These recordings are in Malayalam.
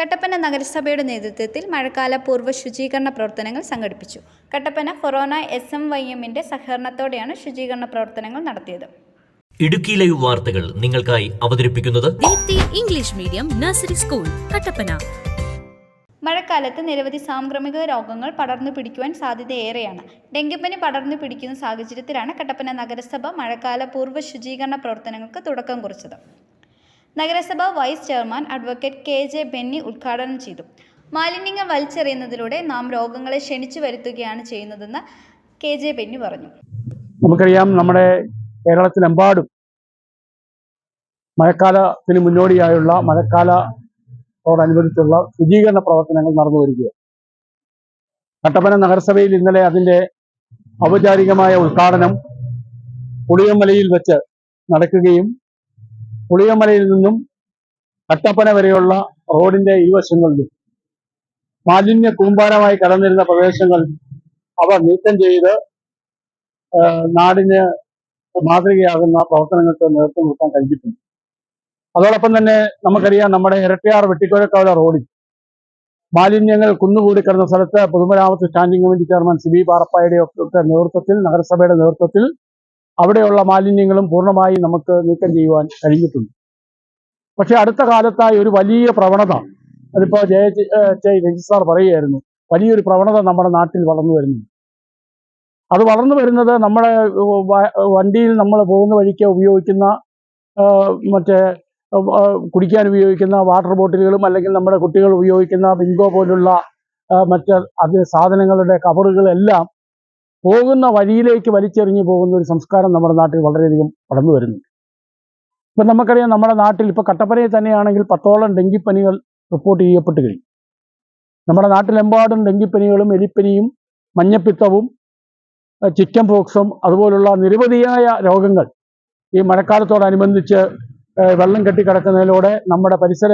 കട്ടപ്പന നഗരസഭയുടെ നേതൃത്വത്തിൽ മഴക്കാല പൂർവ ശുചീകരണ പ്രവർത്തനങ്ങൾ സംഘടിപ്പിച്ചു. കട്ടപ്പന കൊറോണ എസ് എം വൈ എമ്മിന്റെ സഹകരണത്തോടെയാണ് ശുചീകരണ പ്രവർത്തനങ്ങൾ നടത്തിയത്. ഇടുക്കി ലൈവ് വാർത്തകൾ നിങ്ങൾക്കായി അവതരിപ്പിക്കുന്നത് Deepthi English medium nursery school Kattappana. മഴക്കാലത്ത് നിരവധി സാംക്രമിക രോഗങ്ങൾ പടർന്നു പിടിക്കുവാൻ സാധ്യതയേറെയാണ്. ഡെങ്കിപ്പനി പടർന്നു പിടിക്കുന്ന സാഹചര്യത്തിലാണ് കട്ടപ്പന നഗരസഭ മഴക്കാല പൂർവ ശുചീകരണ പ്രവർത്തനങ്ങൾക്ക് തുടക്കം കുറിച്ചത്. നഗരസഭ vice chairman advocate K J Benny ഉദ്ഘാടനം ചെയ്തു. മാലിന്യങ്ങൾ വലിച്ചെറിയുന്നതിലൂടെ നാം രോഗങ്ങളെ ക്ഷണിച്ചു വരുത്തുകയാണ് ചെയ്യുന്നതെന്ന് കെ ജെ ബെന്നി പറഞ്ഞു. നമുക്കറിയാം നമ്മുടെ കേരളത്തിലെമ്പാടും മഴക്കാലത്തിന് മുന്നോടിയായുള്ള മഴക്കാലത്തോടനുബന്ധിച്ചുള്ള ശുചീകരണ പ്രവർത്തനങ്ങൾ നടന്നു വരികയാണ്. കട്ടപ്പന നഗരസഭയിൽ ഇന്നലെ അതിന്റെ ഔപചാരികമായ ഉദ്ഘാടനം പുളിയമലയിൽ വെച്ച് നടക്കുകയും പുളിയമലയിൽ നിന്നും കട്ടപ്പന വരെയുള്ള റോഡിന്റെ ഇരുവശങ്ങളിലും മാലിന്യ കൂമ്പാരമായി കടന്നിരുന്ന പ്രദേശങ്ങൾ അവർ നീക്കം ചെയ്ത് നാടിന് മാതൃകയാകുന്ന പ്രവർത്തനങ്ങൾക്ക് നേതൃത്വം കൊടുക്കാൻ കഴിഞ്ഞിട്ടുണ്ട്. അതോടൊപ്പം തന്നെ നമുക്കറിയാം നമ്മുടെ ഇരട്ടിയാർ വെട്ടിക്കുഴക്കാവിലെ റോഡിൽ മാലിന്യങ്ങൾ കുന്നുകൂടി കിടന്ന സ്ഥലത്ത് പൊതുമരാമത്ത് standing committee chairman C B പാറപ്പായുടെ ഒക്കെ നേതൃത്വത്തിൽ നഗരസഭയുടെ നേതൃത്വത്തിൽ അവിടെയുള്ള മാലിന്യങ്ങളും പൂർണമായി നമുക്ക് നീക്കം ചെയ്യുവാൻ കഴിഞ്ഞിട്ടുണ്ട്. പക്ഷെ അടുത്ത കാലത്തായി ഒരു വലിയ പ്രവണത അതിപ്പോ ജയ രജിസ്ട്രാർ പറയുകയായിരുന്നു വലിയൊരു പ്രവണത നമ്മുടെ നാട്ടിൽ വളർന്നു വരുന്നുണ്ട്. അത് വളർന്നു വരുന്നത് നമ്മുടെ വണ്ടിയിൽ നമ്മൾ പോകുന്ന വഴിക്ക് ഉപയോഗിക്കുന്ന മറ്റേ കുടിക്കാൻ ഉപയോഗിക്കുന്ന വാട്ടർ ബോട്ടിലുകളും അല്ലെങ്കിൽ നമ്മുടെ കുട്ടികൾ ഉപയോഗിക്കുന്ന ബിങ്കോ പോലുള്ള മറ്റ് അത് സാധനങ്ങളുടെ കവറുകളെല്ലാം പോകുന്ന വഴിയിലേക്ക് വലിച്ചെറിഞ്ഞു പോകുന്ന ഒരു സംസ്കാരം നമ്മുടെ നാട്ടിൽ വളരെയധികം വളർന്നു വരുന്നുണ്ട്. ഇപ്പം നമുക്കറിയാം നമ്മുടെ നാട്ടിൽ ഇപ്പോൾ കട്ടപ്പനയിൽ തന്നെയാണെങ്കിൽ പത്തോളം ഡെങ്കിപ്പനികൾ റിപ്പോർട്ട് ചെയ്യപ്പെട്ട് കഴിഞ്ഞു. നമ്മുടെ നാട്ടിലെമ്പാടും ഡെങ്കിപ്പനികളും എലിപ്പനിയും മഞ്ഞപ്പിത്തവും ചിക്കൻ പോക്സും അതുപോലുള്ള നിരവധിയായ രോഗങ്ങൾ ഈ മഴക്കാലത്തോടനുബന്ധിച്ച് വെള്ളം കെട്ടിക്കിടക്കുന്നതിലൂടെ നമ്മുടെ പരിസര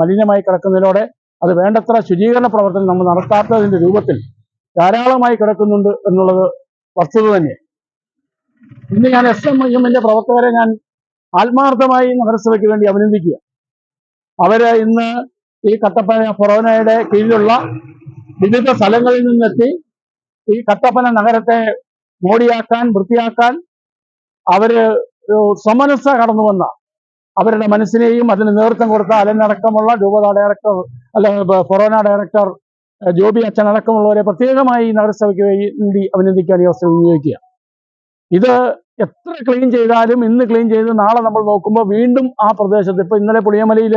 മലിനമായി കിടക്കുന്നതിലൂടെ അത് വേണ്ടത്ര ശുചീകരണ പ്രവർത്തനം നമ്മൾ നടത്താത്തതിന്റെ രൂപത്തിൽ ധാരാളമായി കിടക്കുന്നുണ്ട് എന്നുള്ളത് വസ്തുത തന്നെ. ഇന്ന് ഞാൻ എസ് എം എമ്മിന്റെ പ്രവർത്തകരെ ഞാൻ ആത്മാർത്ഥമായി നഗരസഭയ്ക്ക് വേണ്ടി അഭിനന്ദിക്കുക. അവർ ഇന്ന് ഈ കട്ടപ്പന ഫൊറോനയുടെ കീഴിലുള്ള വിവിധ സ്ഥലങ്ങളിൽ നിന്നെത്തി ഈ കട്ടപ്പന നഗരത്തെ മോടിയാക്കാൻ വൃത്തിയാക്കാൻ അവർ സ്വമനസ്സ കടന്നു വന്ന അവരുടെ മനസ്സിനെയും അതിന് നേതൃത്വം കൊടുത്ത അലനടക്കമുള്ള രൂപത ഡയറക്ടർ അല്ലെങ്കിൽ ഫൊറോന ഡയറക്ടർ ജോബി അച്ഛൻ അടക്കമുള്ളവരെ പ്രത്യേകമായി നഗരസഭയ്ക്ക് വേണ്ടി അഭിനന്ദിക്കാൻ ഈ അവസരം ഉപയോഗിക്കുക ഇത് എത്ര ക്ലീൻ ചെയ്താലും ഇന്ന് ക്ലീൻ ചെയ്ത് നാളെ നമ്മൾ നോക്കുമ്പോൾ വീണ്ടും ആ പ്രദേശത്ത് ഇപ്പൊ ഇന്നലെ പുളിയമലയിൽ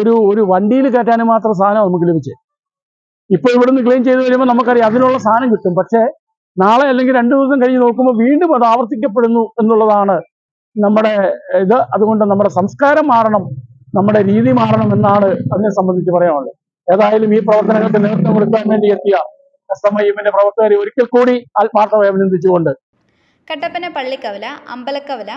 ഒരു ഒരു വണ്ടിയിൽ കയറ്റാനും മാത്രം സാധനം നമുക്ക് ലഭിച്ചു. ഇപ്പൊ ഇവിടുന്ന് ക്ലീൻ ചെയ്ത് വരുമ്പോൾ നമുക്കറിയാം അതിനുള്ള സാധനം കിട്ടും. പക്ഷേ നാളെ അല്ലെങ്കിൽ രണ്ടു ദിവസം കഴിഞ്ഞ് നോക്കുമ്പോൾ വീണ്ടും അത് ആവർത്തിക്കപ്പെടുന്നു എന്നുള്ളതാണ് നമ്മുടെ ഇത്. അതുകൊണ്ട് നമ്മുടെ സംസ്കാരം മാറണം നമ്മുടെ രീതി മാറണം എന്നാണ് അതിനെ സംബന്ധിച്ച് പറയാനുള്ളത്. ഏതായാലും ഈ പ്രവർത്തനങ്ങൾക്ക് നേതൃത്വം കൊടുക്കാൻ വേണ്ടി എത്തിയ എസ് എം ഐ എമ്മിന്റെ പ്രവർത്തകരെ ഒരിക്കൽ കൂടി ആത്മാർത്ഥമായി അഭിനന്ദിച്ചുകൊണ്ട് Kattappana Pallikkavala Ambalakkavala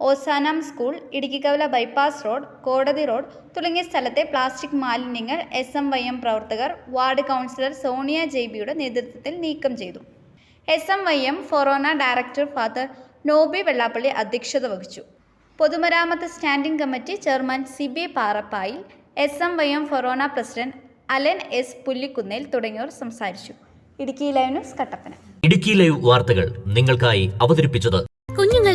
Ozanam school Idukkikkavala bypass road കോടതി റോഡ് തുടങ്ങിയ സ്ഥലത്തെ പ്ലാസ്റ്റിക് മാലിന്യങ്ങൾ എസ് എം വൈ എം പ്രവർത്തകർ വാർഡ് കൗൺസിലർ സോണിയ ജെയ്ബിയുടെ നേതൃത്വത്തിൽ നീക്കം ചെയ്തു. S M Y M forane director father Noby Vellappally അധ്യക്ഷത വഹിച്ചു. പൊതുമരാമത്ത് standing committee chairman Sibi Parappayil S M Y M forane president Alan S Pullikkunnel തുടങ്ങിയവർ സംസാരിച്ചു. Idukki live news Kattappana. Idukki live വാർത്തകൾ നിങ്ങൾക്കായി അവതരിപ്പിച്ചത്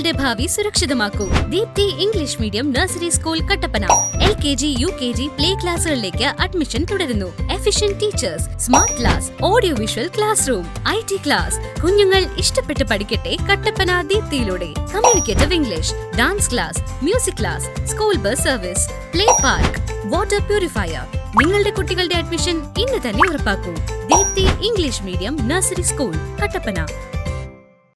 കുഞ്ഞുങ്ങളുടെ ഭാവി സുരക്ഷിതമാക്കൂ. Deepthi English medium nursery school Kattappana. L K G U K G play ക്ലാസ്സുകളിലേക്ക് admission തുടരുന്നു. Efficient teachers smart class audio visual class room I T class. കുഞ്ഞുങ്ങൾ ഇഷ്ടപ്പെട്ട് പഠിക്കട്ടെ Kattappana ദീപ്തിയിലൂടെ. Communicative English dance class music class school bus service play park water purifier. നിങ്ങളുടെ കുട്ടികളുടെ അഡ്മിഷൻ ഇന്ന് തന്നെ ഉറപ്പാക്കൂ. Deepthi English medium nursery school Kattappana.